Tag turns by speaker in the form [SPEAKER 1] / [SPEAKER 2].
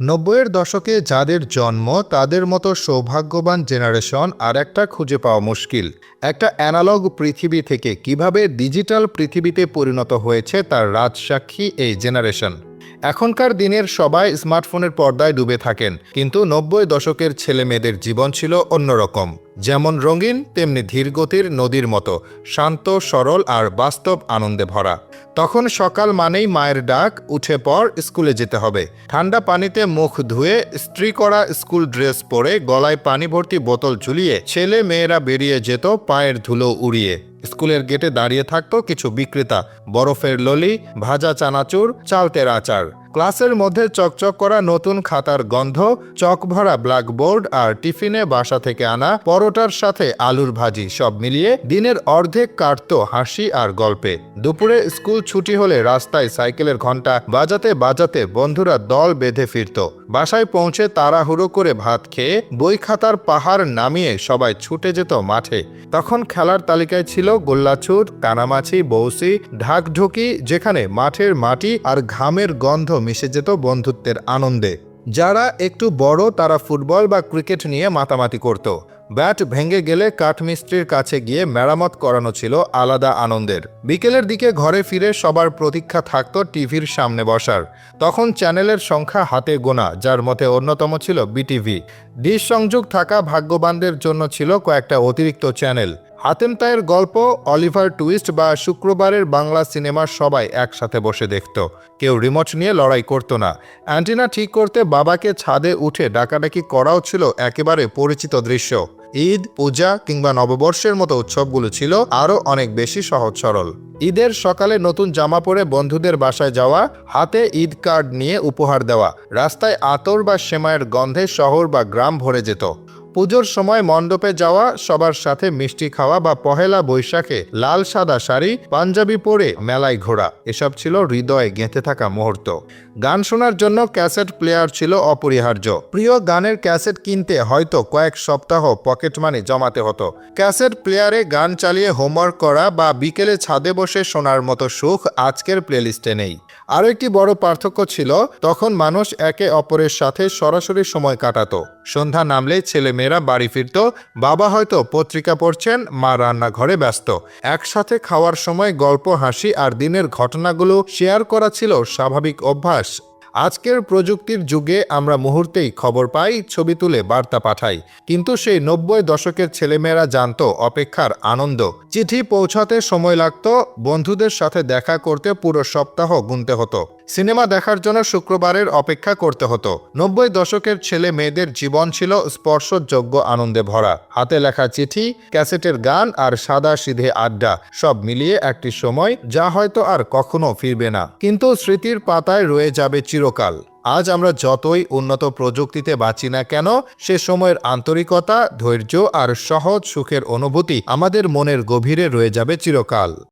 [SPEAKER 1] নব্বইয়ের দশকে যাদের জন্ম, তাদের মতো সৌভাগ্যবান জেনারেশন আর একটা খুঁজে পাওয়া মুশকিল। একটা অ্যানালগ পৃথিবী থেকে কীভাবে ডিজিটাল পৃথিবীতে পরিণত হয়েছে তার রাজসাক্ষী এই জেনারেশন। এখনকার দিনের সবাই স্মার্টফোনের পর্দায় ডুবে থাকেন, কিন্তু নব্বই দশকের ছেলে মেয়েদের জীবন ছিল অন্যরকম। যেমন রঙিন, তেমনি ধীরগতির নদীর মতো, শান্ত, সরল আর বাস্তব আনন্দে ভরা। তখন সকাল মানেই মায়ের ডাক, উঠে পর স্কুলে যেতে হবে। ঠান্ডা পানিতে মুখ ধুয়ে স্ত্রী করা স্কুল ড্রেস পরে গলায় পানি ভর্তি বোতল ঝুলিয়ে ছেলে মেয়েরা বেরিয়ে যেত পায়ের ধুলো উড়িয়ে। স্কুলের গেটে দাঁড়িয়ে থাকতো কিছু বিক্রেতা, বরফের ললি, ভাজা চানাচুর, চালতের আচার। ক্লাসের মধ্যে চকচক করা নতুন খাতার গন্ধ, চক ভরা ব্ল্যাকবোর্ড আর টিফিনে বাসা থেকে আনা পরোটার সাথে আলুর ভাজি সব মিলিয়ে দিনের অর্ধেক কাটত হাসি আর গল্পে। দুপুরে স্কুল ছুটি হলে রাস্তায় সাইকেলের ঘণ্টা বাজাতে বাজাতে বন্ধুরা দল বেঁধে ফিরত। বাসায় পৌঁছে তাড়াহুড়ো করে ভাত খেয়ে বই খাতার পাহাড় নামিয়ে সবাই ছুটে যেত মাঠে। তখন খেলার তালিকায় ছিল গোল্লাছুট কানামাছি বৌসি ঢাকঢুকি, যেখানে মাঠের মাটি আর ঘামের গন্ধ মিশে যেত বন্ধুত্বের আনন্দে। যারা একটু বড়, তারা ফুটবল বা ক্রিকেট নিয়ে মাতামাতি করত। ব্যাট ভেঙে গেলে কাঠমিস্ত্রির কাছে গিয়ে মেরামত করানো ছিল আলাদা আনন্দের। বিকেলের দিকে ঘরে ফিরে সবার প্রতীক্ষা থাকতো টিভির সামনে বসার। তখন চ্যানেলের সংখ্যা হাতে গোনা, যার মধ্যে অন্যতম ছিল বিটিভি। ডিশ সংযোগ থাকা ভাগ্যবানদের জন্য ছিল কয়েকটা অতিরিক্ত চ্যানেল। হাতেম তায়ের গল্প, অলিভার টুইস্ট বা শুক্রবারের বাংলা সিনেমার সবাই একসাথে বসে দেখত। কেউ রিমোট নিয়ে লড়াই করত না। অ্যান্টিনা ঠিক করতে বাবাকে ছাদে উঠে ডাকাডাকি করাও ছিল একেবারে পরিচিত দৃশ্য। ঈদ, পূজা কিংবা নববর্ষের মতো উৎসবগুলো ছিল আরও অনেক বেশি সহজ সরল ঈদের সকালে নতুন জামা পরে বন্ধুদের বাসায় যাওয়া, হাতে ঈদ কার্ড নিয়ে উপহার দেওয়া, রাস্তায় আতর বা সেমায়ের গন্ধে শহর বা গ্রাম ভরে যেত। পুজোর সময় মণ্ডপে যাওয়া, সবার সাথে মিষ্টি খাওয়া বা পহেলা বৈশাখে লাল সাদা শাড়ি, পাঞ্জাবি পরে মেলায় ঘোরা, এসব ছিল হৃদয়ে গেঁথে থাকা মুহূর্ত। গান শোনার জন্য ক্যাসেট প্লেয়ার ছিল অপরিহার্য। প্রিয় গানের ক্যাসেট কিনতে হয়তো কয়েক সপ্তাহ পকেট মানি জমাতে হতো। ক্যাসেট প্লেয়ারে গান চালিয়ে হোমওয়ার্ক করা বা বিকেলে ছাদে বসে শোনার মতো সুখ আজকের প্লেলিস্টে নেই। আরও একটি বড় পার্থক্য ছিল, তখন মানুষ একে অপরের সাথে সরাসরি সময় কাটাতো। সন্ধ্যা নামলেই ছেলে মেয়েরা বাড়ি ফিরত, বাবা হয়তো পত্রিকা পড়ছেন, মা রান্নাঘরে ব্যস্ত। একসাথে খাওয়ার সময় গল্প, হাসি আর দিনের ঘটনাগুলো শেয়ার করা ছিল স্বাভাবিক অভ্যাস। আজকের প্রযুক্তির যুগে আমরা মুহূর্তেই খবর পাই, ছবি তুলে বার্তা পাঠাই। কিন্তু সেই নব্বই দশকের ছেলেমেয়েরা জানত অপেক্ষার আনন্দ। চিঠি পৌঁছাতে সময় লাগত, বন্ধুদের সাথে দেখা করতে পুরো সপ্তাহ গুনতে হতো। সিনেমা দেখার জন্য শুক্রবারের অপেক্ষা করতে হতো। নব্বই দশকের ছেলে মেয়েদের জীবন ছিল স্পর্শযোগ্য, আনন্দে ভরা। হাতে লেখা চিঠি, ক্যাসেটের গান আর সাদা সিধে আড্ডা, সব মিলিয়ে একটি সময় যা হয়তো আর কখনো ফিরবে না। কিন্তু স্মৃতির পাতায় রয়ে যাবে চিরকাল। আজ আমরা যতই উন্নত প্রযুক্তিতে বাঁচি না কেন, সে সময়ের আন্তরিকতা, ধৈর্য আর সহজ সুখের অনুভূতি আমাদের মনের গভীরে রয়ে যাবে চিরকাল।